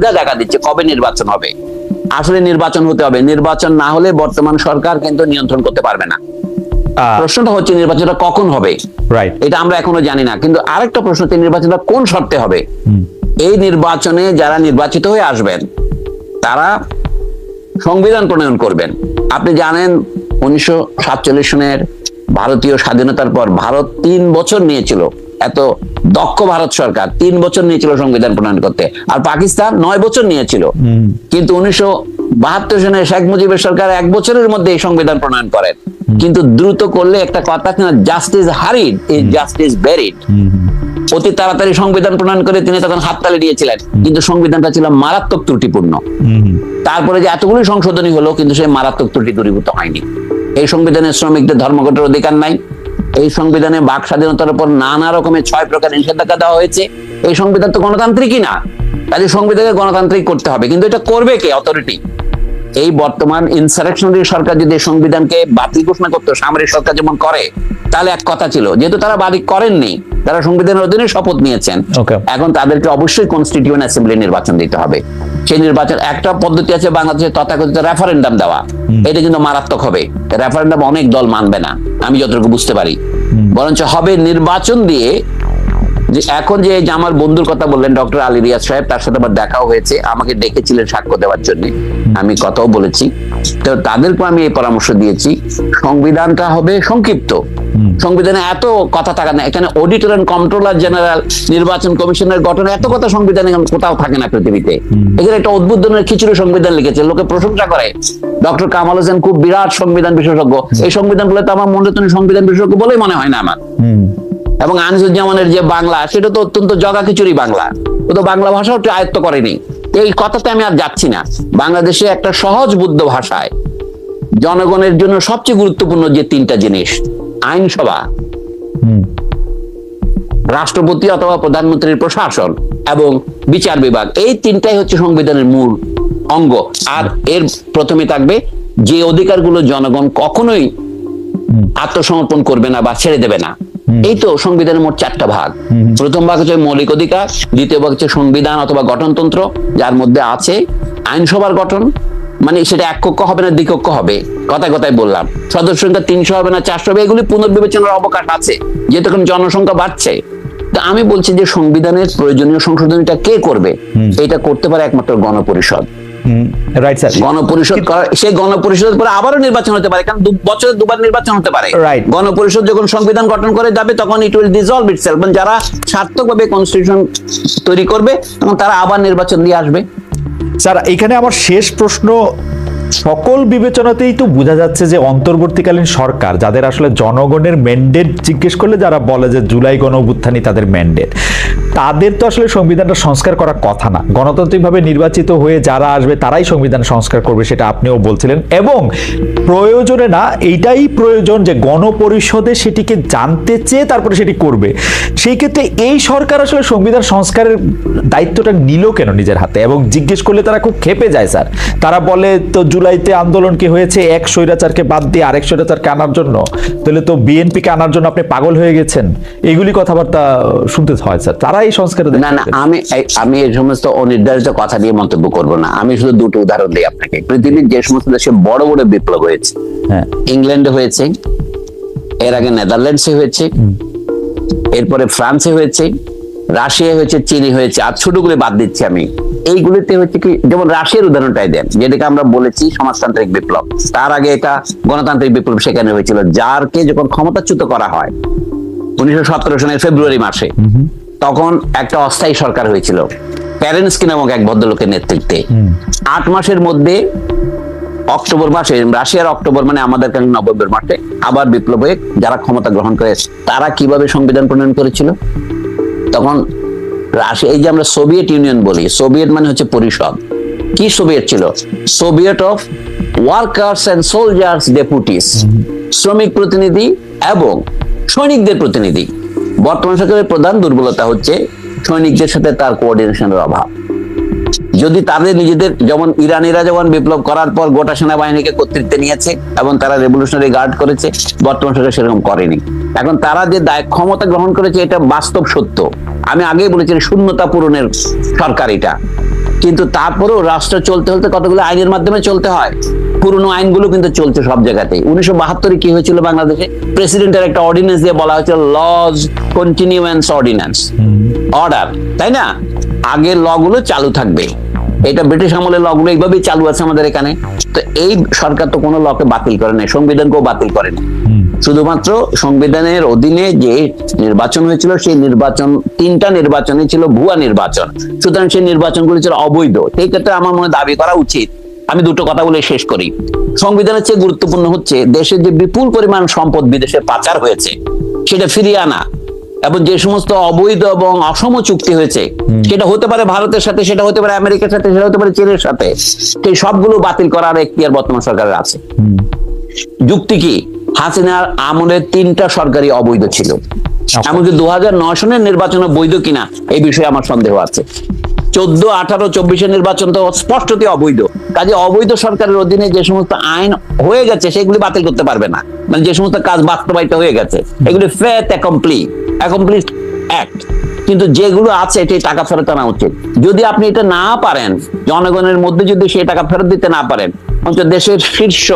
দ্বিধা দেখা দিচ্ছে কবে নির্বাচন হবে? আসলে নির্বাচন হতে হবে। নির্বাচন না হলে বর্তমান সরকার কিন্তু নিয়ন্ত্রণ করতে পারবে না। প্রশ্নটা হচ্ছে নির্বাচনটা কখন হবে? রাইট এটা আমরা এখনও জানি না। কিন্তু আরেকটা প্রশ্ন হচ্ছে নির্বাচনটা কোন শর্তে হবে? এই নির্বাচনে যারা নির্বাচিত হয়ে আসবেন তারা সংবিধান প্রণয়ন করবেন। আপনি জানেন উনিশশো সাতচল্লিশ সনের ভারতীয় স্বাধীনতার পর ভারত তিন বছর নিয়েছিল। এত দক্ষ ভারত সরকার তিন বছর নিয়েছিল সংবিধান প্রণয়ন করতে। আর পাকিস্তান নয় বছর নিয়েছিল। কিন্তু উনিশশো বাহাত্তর সনে শেখ মুজিবের সরকার এক বছরের মধ্যে এই সংবিধান প্রণয়ন করেন। কিন্তু দ্রুত করলে একটা কথা আছে না justice hurried is justice buried অতি তাড়াতাড়ি সংবিধান প্রণয়ন করে তিনি তখন হাততালি দিয়েছিলেন। কিন্তু সংবিধানটা ছিল মারাত্মক ত্রুটিপূর্ণ। তারপরে যে এতগুলি সংশোধনী হলো কিন্তু সেই মারাত্মক ত্রুটি দূরীভূত হয়নি। এই সংবিধানে শ্রমিকদের ধর্মঘটের অধিকার নাই। এই সংবিধানে বাক স্বাধীনতার উপর নানা রকমের ছয় প্রকার নিষেধাজ্ঞা দেওয়া হয়েছে। এই সংবিধান তো গণতান্ত্রিকই না। কাজে সংবিধানকে গণতান্ত্রিক করতে হবে। কিন্তু এটা করবে কে? অথরিটি এই বর্তমান ইনসারেকশনারি সরকার যদি সংবিধানকে বাতিল ঘোষণা করতো সামরিক সরকার যেমন করে তাহলে এক কথা ছিল যেহেতু তারা বাতিল করেননি তারা সংবিধানের অধীনে শপথ নিয়েছেন. এখন তাদেরকে অবশ্যই কনস্টিটিউয়েন্ট অ্যাসেম্বলি নির্বাচন দিতে হবে। সেই নির্বাচন একটা পদ্ধতি আছে বাংলাদেশে তথাকথিত রেফারেন্ডাম দেওয়া। এটা কিন্তু মারাত্মক হবে। রেফারেন্ডাম অনেক দল মানবে না আমি যতটুকু বুঝতে পারি। বরঞ্চ হবে নির্বাচন দিয়ে যে এখন যে যে আমার বন্ধুর কথা বললেন ডক্টর আলী রিয়াজ সাহেব তার সাথে আমার দেখাও হয়েছে আমাকে ডেকেছিলেন সাক্ষ্য দেওয়ার জন্য। আমি কথাও বলেছি। তো তাদেরকে আমি এই পরামর্শ দিয়েছি। সংবিধানটা হবে সংক্ষিপ্ত। সংবিধানে এত কথা থাকা না। এখানে অডিটর এন্ড কন্ট্রোলার জেনারেল নির্বাচন কমিশনের গঠন এত কথা সংবিধানে কোথাও থাকে না পৃথিবীতে। এখানে একটা অদ্ভুত ধরনের খিচুড়ি সংবিধান লিখেছে। লোকে প্রশংসা করে। ডক্টর কামাল হোসেন খুব বিরাট সংবিধান বিশেষজ্ঞ। এই সংবিধান বলে তো আমার মনে সংবিধান বিশেষজ্ঞ বলেই মনে হয় না আমার। এবং আনিসুজ্জামানের যে বাংলা সেটা তো অত্যন্ত জগা খিচুড়ি বাংলা। ও তো বাংলা ভাষাও একটু আয়ত্ত করেনি। এই কথাতে আমি আর যাচ্ছি না। বাংলাদেশে একটা সহজ বুদ্ধ ভাষায় জনগণের জন্য সবচেয়ে গুরুত্বপূর্ণ যে তিনটা জিনিস আইনসভা রাষ্ট্রপতি অথবা প্রধানমন্ত্রীর প্রশাসন এবং বিচার বিভাগ এই তিনটাই হচ্ছে সংবিধানের মূল অঙ্গ। আর এর প্রথমে থাকবে যে অধিকারগুলো জনগণ কখনোই আত্মসমর্পণ করবে না বা ছেড়ে দেবে না। এই তো সংবিধানের মোট চারটা ভাগ। প্রথম ভাগ হচ্ছে মৌলিক অধিকার দ্বিতীয় ভাগ হচ্ছে সংবিধান অথবা গঠনতন্ত্র যার মধ্যে আছে আইনসভার গঠন মানে সেটা এক কক্ষ হবে না দ্বিকক্ষ হবে কথায় কথায় বললাম। সদস্য সংখ্যা তিনশো হবে না চারশো হবে এগুলি পুনর্বিবেচনার অবকাশ আছে যেহেতু এখন জনসংখ্যা বাড়ছে। তো আমি বলছি যে সংবিধানের প্রয়োজনীয় সংশোধনীটা কে করবে? এটা করতে পারে একমাত্র গণপরিষদ। রাইট স্যার গণপরিষদ সেই গণপরিষদের পরে আবারও নির্বাচন হতে পারে কারণ বছরে দুবার নির্বাচন হতে পারে। Right. গণপরিষদ যখন সংবিধান গঠন করে যাবে তখন ইট উইল ডিজলভ ইটসেলফ মানে যারা সার্থকভাবে কনস্টিটিউশন তৈরি করবে এবং তারা আবার নির্বাচন দিয়ে আসবে। স্যার এখানে আমার শেষ প্রশ্ন সকল বিবেচনাতেই তো বোঝা যাচ্ছে যে অন্তর্বর্তীকালীন সরকার যাদের আসলে জনগণের ম্যান্ডেট জিজ্ঞেস করলে যারা বলে যে জুলাই গণ অভ্যুত্থানই তাদের ম্যান্ডেট তাদের তো আসলে সংবিধানটা সংস্কার করার কথা না। গণতান্ত্রিকভাবে নির্বাচিত হয়ে যারা আসবে, তারাই সংবিধান সংস্কার করবে সেটা আপনিও বলছিলেন। এবং প্রয়োজনে না, এইটাই প্রয়োজন যে গণপরিষদে সেটিকে জানতে চেয়ে তারপরে সেটি করবে। সেই ক্ষেত্রে এই সরকার আসলে সংবিধান সংস্কারের দায়িত্বটা নিল কেন নিজের হাতে? এবং জিজ্ঞেস করলে তারা খুব খেপে যায়, স্যার। তারা বলে, তো জুলাইতে আন্দোলন কি হয়েছে? এক স্বৈরাচারকে বাদ দিয়ে আরেক স্বৈরাচারকে আনার জন্য? তাহলে তো বিএনপিকে আনার জন্য আপনি পাগল হয়ে গেছেন। এগুলি কথাবার্তা শুনতে হয়, স্যার। তারা এই সংস্কারে না না আমি আমি এই সমস্ত অনির্ধারিত কথা দিয়ে মন্তব্য করব না। আমি শুধু দুটো উদাহরণ দিই আপনাকে। পৃথিবীর যে সমস্ত দেশে বড় বড় বিপ্লব হয়েছে হ্যাঁ। ইংল্যান্ডে হয়েছে এর আগে নেদারল্যান্ডসে হয়েছে এরপরে ফ্রান্সে হয়েছে রাশিয়া হয়েছে চীনে হয়েছে আর ছোটগুলো বাদ দিচ্ছি আমি। এইগুলিতে হচ্ছে কি যেমন রাশিয়ার উদাহরণটাই দেন যেটাকে আমরা বলেছি সমাজতান্ত্রিক বিপ্লব। তার আগে এটা গণতান্ত্রিক বিপ্লব সেখানে হয়েছিল যারকে যখন ক্ষমতাচ্যুত করা হয় উনিশশো সতেরো সনের ফেব্রুয়ারি মাসে তখন একটা অস্থায়ী সরকার হয়েছিল। প্যারেন্টসকি নামক এক ভদ্রলোকের নেতৃত্বে। আট মাসের মধ্যে অক্টোবর মাসে রাশিয়ার অক্টোবর মানে আমাদের কাছে নভেম্বর মাসে আবার বিপ্লব হয়ে যারা ক্ষমতা গ্রহণ করে তারা কীভাবে সংবিধান প্রণয়ন করেছিল? তখন রাশিয়া এই যে আমরা সোভিয়েত ইউনিয়ন বলি সোভিয়েত মানে হচ্ছে পরিষদ। কি সোভিয়েত ছিল? Soviet of workers and soldiers deputies শ্রমিক প্রতিনিধি এবং সৈনিকদের প্রতিনিধি। বর্তমান সরকারের প্রধান দুর্বলতা হচ্ছে সৈনিকদের সাথে তার কোঅর্ডিনেশনের অভাব। যদি তাদের নিজেদের, যেমন ইরানিরা যেমন বিপ্লব করার পর গোটা সেনাবাহিনীকে কর্তৃত্বে নিয়েছে এবং তারা রেভলিউশনারি গার্ড করেছে, বর্তমান সরকার সেরকম করেনি। এখন তারা যে দায়, ক্ষমতা গ্রহণ করেছে, এটা বাস্তব সত্য। আমি আগেই বলেছি, শূন্যতা পূরণের সরকার এটা। কিন্তু তারপরেও রাষ্ট্র চলতে চলতে কতগুলো আইনের মাধ্যমে চলতে হয়? পুরনো আইনগুলো কিন্তু চলছে সব জায়গাতেই। উনিশশো বাহাত্তরে কি হয়েছিল বাংলাদেশে? প্রেসিডেন্টের একটা অর্ডিন্যান্স দিয়ে বলা হয়েছিল লজ কন্টিনিউয়েন্স অর্ডিন্যান্স অর্ডার তাই না? আগে ল গুলো চালু থাকবে। এটা ব্রিটিশ আমলের ল গুলো এইভাবেই চালু আছে আমাদের এখানে। তো এই সরকার তো কোনো লকে বাতিল করে নাই সংবিধানকেও বাতিল করেনি শুধুমাত্র সংবিধানের অধীনে যে নির্বাচন হয়েছিল সেই নির্বাচন তিনটা নির্বাচনই ছিল ভুয়া নির্বাচন। সুতরাং সেই নির্বাচনগুলি ছিল অবৈধ। সেই ক্ষেত্রে আমার মনে দাবি করা উচিত। আমি দুটো কথা বলে শেষ করি। সংবিধানের চেয়ে গুরুত্বপূর্ণ হচ্ছে দেশের যে বিপুল পরিমাণ সম্পদ বিদেশে পাচার হয়েছে সেটা ফিরিয়ে আনা। এবং যে সমস্ত অবৈধ এবং অসম চুক্তি হয়েছে সেটা হতে পারে ভারতের সাথে সেটা হতে পারে আমেরিকার সাথে সেটা হতে পারে চীনের সাথে সেই সবগুলো বাতিল করার এখতিয়ার বর্তমান সরকারের আছে। যুক্তি কি? হাসিনার আমলে তিনটা সরকারি অবৈধ ছিল। এমনকি দু হাজার নয় সনের নির্বাচন বৈধ কিনা এই বিষয়ে আমার সন্দেহ আছে। চোদ্দ, আঠারো চব্বিশের নির্বাচন তো স্পষ্টতই অবৈধ। কাজে অবৈধ সরকারের অধীনে যে সমস্ত আইন হয়ে গেছে, সেগুলি বাতিল করতে পারবে না। মানে যে সমস্ত কাজ বাস্তবায়িত হয়ে গেছে, এগুলি ফেথ অ্যাকমপ্লি অ্যাকমপ্লিট অ্যাক্ট কিন্তু যেগুলো আছে, এটি টাকা ফেরত আনা উচিত। যদি আপনি এটা না পারেন, জনগণের মধ্যে যদি সেই টাকা ফেরত দিতে না পারেন, অন্তত দেশের শীর্ষ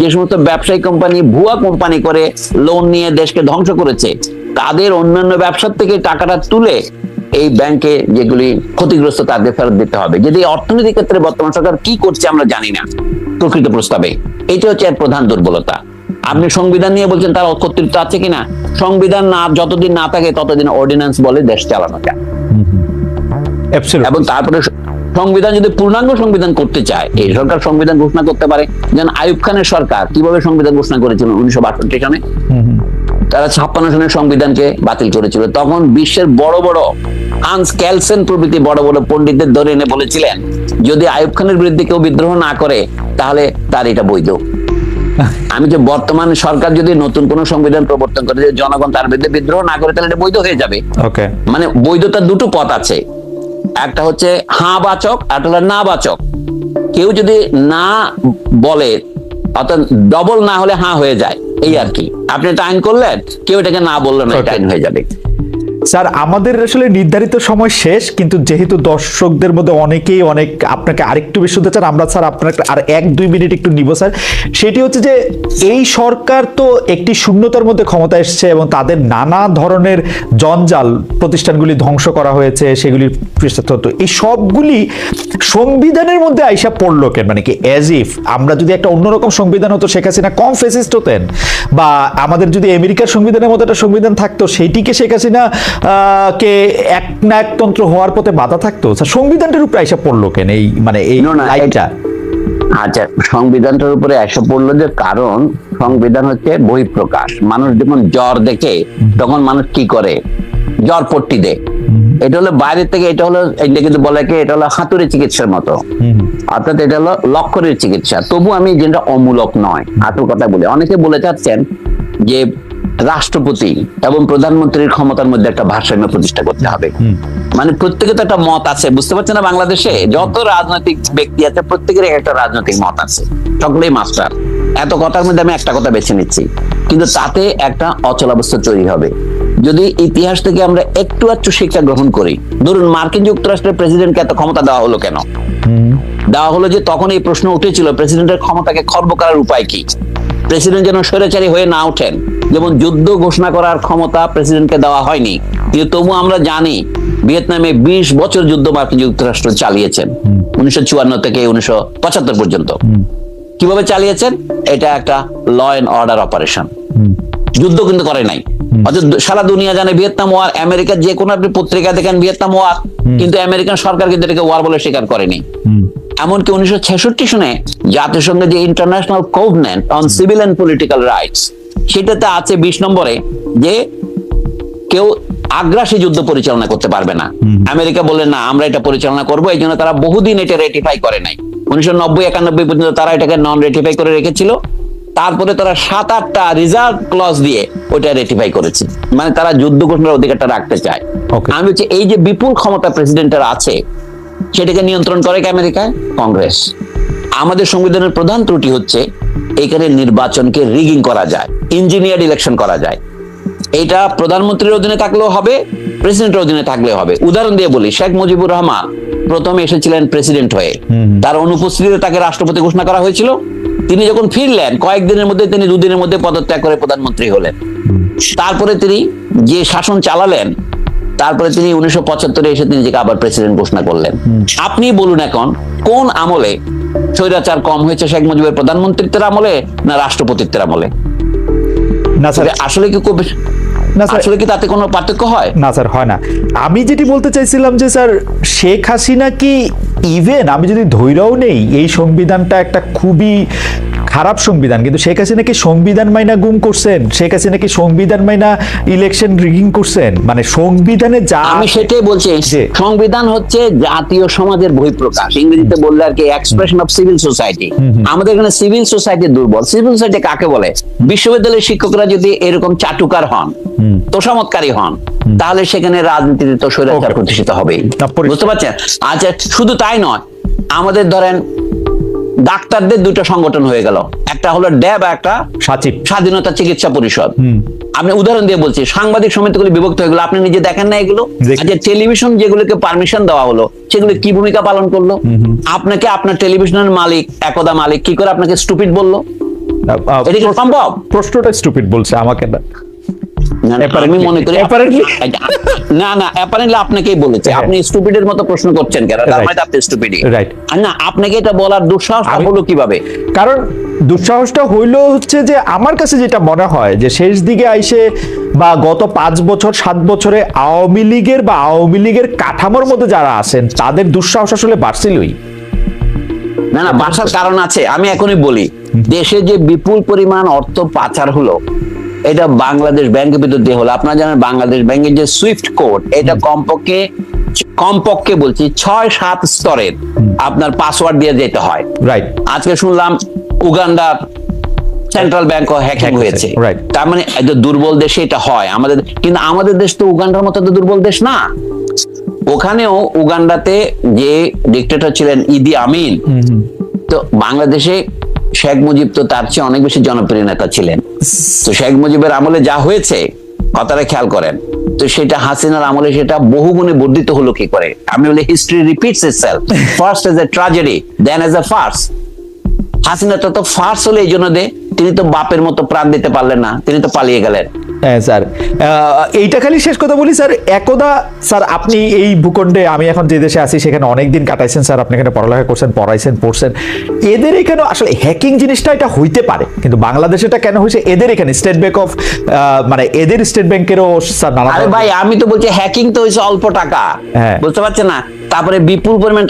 যে সমস্ত ব্যবসায়ী কোম্পানি, ভুয়া কোম্পানি করে লোন নিয়ে দেশকে ধ্বংস করেছে, তাদের অন্যান্য ব্যবসার থেকে টাকাটা তুলে এই ব্যাংকে যেগুলি ক্ষতিগ্রস্ত তাদের ফেরত দিতে হবে। যদি অর্থনৈতিক ক্ষেত্রে বর্তমান সরকার কি করছে আমরা জানি না। প্রকৃত প্রস্তাবে। এটা হচ্ছে এর প্রধান দুর্বলতা। আপনি সংবিধান নিয়ে বলছেন তার কর্তৃত্ব আছে কিনা? সংবিধান না যতদিন না থাকে ততদিন অর্ডিন্যান্স বলে দেশ চালানো যায়। এবং তারপরে সংবিধান যদি পূর্ণাঙ্গ সংবিধান করতে চায় এই সরকার সংবিধান ঘোষণা করতে পারে। যেন আয়ুব খানের সরকার কীভাবে সংবিধান ঘোষণা করেছিল উনিশশো বাষট্টি সনে তারা ছাপ্পান্ন সনের সংবিধানকে বাতিল করেছিল। তখন বিশ্বের বড় বড় হান্স ক্যালসেন প্রভৃতি বড় বড় পণ্ডিতদের ধরে এনে বলেছিলেন যদি আইয়ুব খানের বিরুদ্ধে কেউ বিদ্রোহ না করে তাহলে তার এটা বৈধ। আমি যে বর্তমান সরকার যদি নতুন কোন সংবিধান প্রবর্তন করে যে জনগণ তার বিরুদ্ধে বিদ্রোহ না করে তাহলে এটা বৈধ হয়ে যাবে। ওকে মানে বৈধতার দুটো পথ আছে। একটা হচ্ছে হাঁ বাচক আর না বাচক। কেউ যদি না বলে অর্থাৎ ডবল না হলে হাঁ হয়ে যায় এই আর কি। আপনি এটা আইন করলেন কেউ এটাকে না বলল না এটা আইন হয়ে যাবে। স্যার, আমাদের আসলে নির্ধারিত সময় শেষ, কিন্তু যেহেতু দর্শকদের মধ্যে অনেকেই অনেক আপনাকে আরেকটু বেশি শুনতে চান, আমরা স্যার আপনার আর এক দুই মিনিট একটু নিব, স্যার। সেটি হচ্ছে যে এই সরকার তো একটি শূন্যতার মধ্যে ক্ষমতা এসছে এবং তাদের নানা ধরনের জঞ্জাল প্রতিষ্ঠানগুলি ধ্বংস করা হয়েছে সেগুলির পৃষ্ঠতত্ত্ব এই সবগুলি সংবিধানের মধ্যে আইসা পড়ল কেন? মানে কি অ্যাজ ইফ আমরা যদি একটা অন্যরকম সংবিধান হতো, শেখ হাসিনা কম ফেসিস্ট হতেন? বা আমাদের যদি আমেরিকার সংবিধানের মতো একটা সংবিধান থাকতো, সেইটিকে শেখ হাসিনা কে এক না একতন্ত্র হওয়ার পথে বাধা থাকতো? স্যার সংবিধানটার উপরে আইসা পড়ল কেন এই মানে এই no, আচ্ছা সংবিধানটার উপরে এসে পড়ল যে কারণ সংবিধান হচ্ছে বহিঃপ্রকাশ। মানুষ যখন জ্বর দেখে তখন মানুষ কি করে? জ্বর পট্টি দেয়। এটা হলো বাইরে থেকে এটা হলো এটা কিন্তু বলে কি এটা হলো হাতুড়ি চিকিৎসার মতো। অর্থাৎ এটা হলো লক্ষণের চিকিৎসা। তবু আমি যেটা অমূলক নয় আসল কথা বলি। অনেকে বলে যাচ্ছেন যে রাষ্ট্রপতি এবং প্রধানমন্ত্রীর ক্ষমতার মধ্যে একটা ভারসাম্য প্রতিষ্ঠা করতে হবে। মানে প্রত্যেকে তো একটা মত আছে বুঝতে পারছেন না বাংলাদেশে? যত রাজনৈতিক ব্যক্তি আছে প্রত্যেকের একটা রাজনৈতিক মত আছে। সকলেই মাস্টার। এত কথার মধ্যে আমি একটা কথা বেছে নিচ্ছি। কিন্তু তাতে একটা অচলাবস্থা তৈরি হবে। যদি ইতিহাস থেকে আমরা একটু একটু শিক্ষা গ্রহণ করি ধরুন মার্কিন যুক্তরাষ্ট্রের প্রেসিডেন্টকে এত ক্ষমতা দেওয়া হলো কেন? দেওয়া হলো যে তখন এই প্রশ্ন উঠেছিল প্রেসিডেন্টের ক্ষমতাকে খর্ব করার উপায় কি? প্রেসিডেন্ট যেন স্বৈরাচারী হয়ে না ওঠেন। যেমন যুদ্ধ ঘোষণা করার ক্ষমতা প্রেসিডেন্টকে দেওয়া হয়নি। কিন্তু তবু আমরা জানি, ভিয়েতনামে বিশ বছর যুদ্ধ মার্কিন যুক্তরাষ্ট্র চালিয়েছেন। উনিশশো চুয়ান্ন থেকে উনিশশো পঁচাত্তর পর্যন্ত। কীভাবে চালিয়েছেন? এটা একটা ল অ্যান্ড অর্ডার অপারেশন যুদ্ধ কিন্তু করে নাই। সারা দুনিয়া জানে ভিয়েতনাম ওয়ার আমেরিকার যে কোনো আপনি পত্রিকা দেখেন ভিয়েতনাম ওয়ার কিন্তু আমেরিকান সরকার কিন্তু এটাকে ওয়ার বলে স্বীকার করেনি। এমনকি উনিশশো ছেষট্টি সনে জাতিসংঘের যে international covenant on civil and political rights সেটাতে আছে বিশ নম্বরে যে কেউ আগ্রাসী যুদ্ধ পরিচালনা করতে পারবে না। আমেরিকা বললেন না আমরা এটা পরিচালনা করব। এই জন্য তারা বহুদিন এটা রেটিফাই করে নাই। উনিশশো নব্বই একানব্বই পর্যন্ত তারা এটাকে নন রেটিফাই করে রেখেছিল। তারপরে তারা সাত আটটা রিজার্ভ ক্লজ দিয়ে ওটা রেটিফাই করেছে। মানে তারা যুদ্ধ ঘোষণার অধিকারটা রাখতে চায়। আমি হচ্ছে এই যে বিপুল ক্ষমতা প্রেসিডেন্টের আছে সেটাকে নিয়ন্ত্রণ করে কি আমেরিকায় কংগ্রেস। আমাদের সংবিধানের প্রধান ত্রুটি হচ্ছে এখানে নির্বাচনকে রিগিং করা যায় ইঞ্জিনিয়ার ইলেকশন করা যায়। এটা প্রধানমন্ত্রীর অধীনে থাকলেও হবে প্রেসিডেন্টের অধীনে থাকলে হবে। উদাহরণ দিয়ে বলি শেখ মুজিবুর রহমান প্রথমে এসেছিলেন প্রেসিডেন্ট হয়ে। তার অনুপস্থিতিতে তাকে রাষ্ট্রপতি ঘোষণা করা হয়েছিল। তিনি যখন ফিরলেন কয়েকদিনের মধ্যে তিনি দুদিনের মধ্যে পদত্যাগ করে প্রধানমন্ত্রী হলেন। তারপরে তিনি যে শাসন চালালেন তারপরে তিনি উনিশশো পঁচাত্তরে এসে তিনি নিজেকে আবার প্রেসিডেন্ট ঘোষণা করলেন। আপনি বলুন এখন কোন আমলে স্বৈরাচার কম হয়েছে শেখ মুজিবের প্রধানমন্ত্রিত্বের আমলে না রাষ্ট্রপতিত্বের আমলে? না স্যার। আসলে কি খুব না স্যার। আসলে কি তাতে কোনো পার্থক্য হয়? না স্যার হয় না। আমি যেটি বলতে চাইছিলাম যে স্যার শেখ হাসিনা কি ইভেন আমি যদি ধৈর্যও নেই এই সংবিধানটা একটা খুবই খারাপ সংবিধান কিন্তু শেখ হাসিনা কি সংবিধান মাইনা গুম করছেন? শেখ হাসিনা কি সংবিধান মাইনা ইলেকশন রিগিং করছেন? মানে সংবিধানে যা আমি সেটাই বলছি সংবিধান হচ্ছে জাতীয় সমাজের বহিঃপ্রকাশ। ইংরেজিতে বললে আর কি এক্সপ্রেশন অফ সিভিল সোসাইটি আমাদের এখানে সিভিল সোসাইটি দুর্বল। সিভিল সোসাইটি কাকে বলে? বিশ্ববিদ্যালয়ের শিক্ষকরা যদি এরকম চাটুকার হন তোষামতকারী হন তাহলে সেখানে রাজনীতিতে তো স্বৈরাচার প্রতিষ্ঠিত হবেই। বুঝতে পারছেন? আচ্ছা শুধু তাই নয় আমাদের ধরেন ডাক্তারদের দুটো সংগঠন হয়ে গেল। একটা হলো ড্যাব একটা সাচিব। স্বাধীনতা চিকিৎসা পরিষদ। আমি উদাহরণ দিয়ে বলছি সাংবাদিক সমিতিগুলি বিভক্ত হয়ে গেলো। আপনি নিজে দেখেন না এগুলো? দেখি। আচ্ছা টেলিভিশন যেগুলোকে পারমিশন দেওয়া হলো সেগুলো কি ভূমিকা পালন করল? আপনাকে আপনার টেলিভিশনের মালিক একদা মালিক কি করে আপনাকে স্টুপিড বলল? এটা কি সম্ভব? প্রশ্নটা স্টুপিড বলছে আমাকে না। না, না, আমি মনে করি Apparently- না না অ্যাপারেন্টলি আপনাকেই বলেছে। হ্যাঁ। আপনি স্টুপিডের মতো প্রশ্ন করছেন কেন? তার মানে আপনি স্টুপিডই Right. না আপনাকে এটা বলার দুঃসাহস হলো কীভাবে? কারণ দুঃসাহসটা হইল হচ্ছে যে আমার কাছে যেটা মনে হয় যে শেষ দিকে আইসে বা গত পাঁচ বছর সাত বছরে আওয়ামী লীগের বা আওয়ামী লীগের কাঠামোর মধ্যে যারা আছেন তাদের দুঃসাহস আসলে বাড়ছিলই। না না বাসার কারণ আছে আমি এখনই বলি। দেশে যে বিপুল পরিমাণ অর্থ পাচার হলো এটা বাংলাদেশ ব্যাংকের ভিতর দিয়ে হলো। আপনারা জানেন বাংলাদেশ ব্যাংকের যে সুইফট কোড এটা কমপক্ষে কমপক্ষে বলছি ছয় সাত স্তরের আপনার পাসওয়ার্ড দিয়ে যেতে হয়। রাইট আজকে শুনলাম উগান্ডার সেন্ট্রাল ব্যাংক হ্যাকিং হয়েছে। তার মানে দুর্বল দেশে এটা হয়। আমাদের কিন্তু আমাদের দেশ তো উগান্ডার মতো তো দুর্বল দেশ না। ওখানেও উগান্ডাতে যে ডিক্টেটর ছিলেন ইদি আমিন তো বাংলাদেশে শেখ মুজিব তো তার চেয়ে অনেক বেশি জনপ্রিয় নেতা ছিলেন। তো শেখ মুজিবের আমলে যা হয়েছে, কথাটা খেয়াল করেন। তো সেটা হাসিনার আমলে সেটা বহুগুণে বর্ধিত হলো কি করে? আমি বলি history repeats itself first as a tragedy then as a farce Hasina তো তো ফার্স হলে এই জন্য দে, তিনি তো বাপের মতো প্রাণ দিতে পারলেন না, তিনি তো পালিয়ে গেলেন। হ্যাঁ স্যার। এইটা খালি শেষ কথা বলি স্যার। একদা স্যার আপনি এই ভূখণ্ডে আমি এখন যে দেশে আছি সেখানে অনেক দিন কাটাইছেন স্যার। আপনি এখানে পড়ালেখা করছেন পড়াইছেন পড়ছেন। এদের এখানে আসলে হ্যাকিং জিনিসটা এটা হইতে পারে কিন্তু বাংলাদেশে এটা কেন হয়েছে? এদের এখানে স্টেট ব্যাংক অফ মানে এদের স্টেট ব্যাংকেরও স্যার নানা ভাই আমি তো বলছি হ্যাকিং তো হয়েছে অল্প টাকা। হ্যাঁ। বুঝতে পারছেন না? তারপরে বিপুল পরিমাণ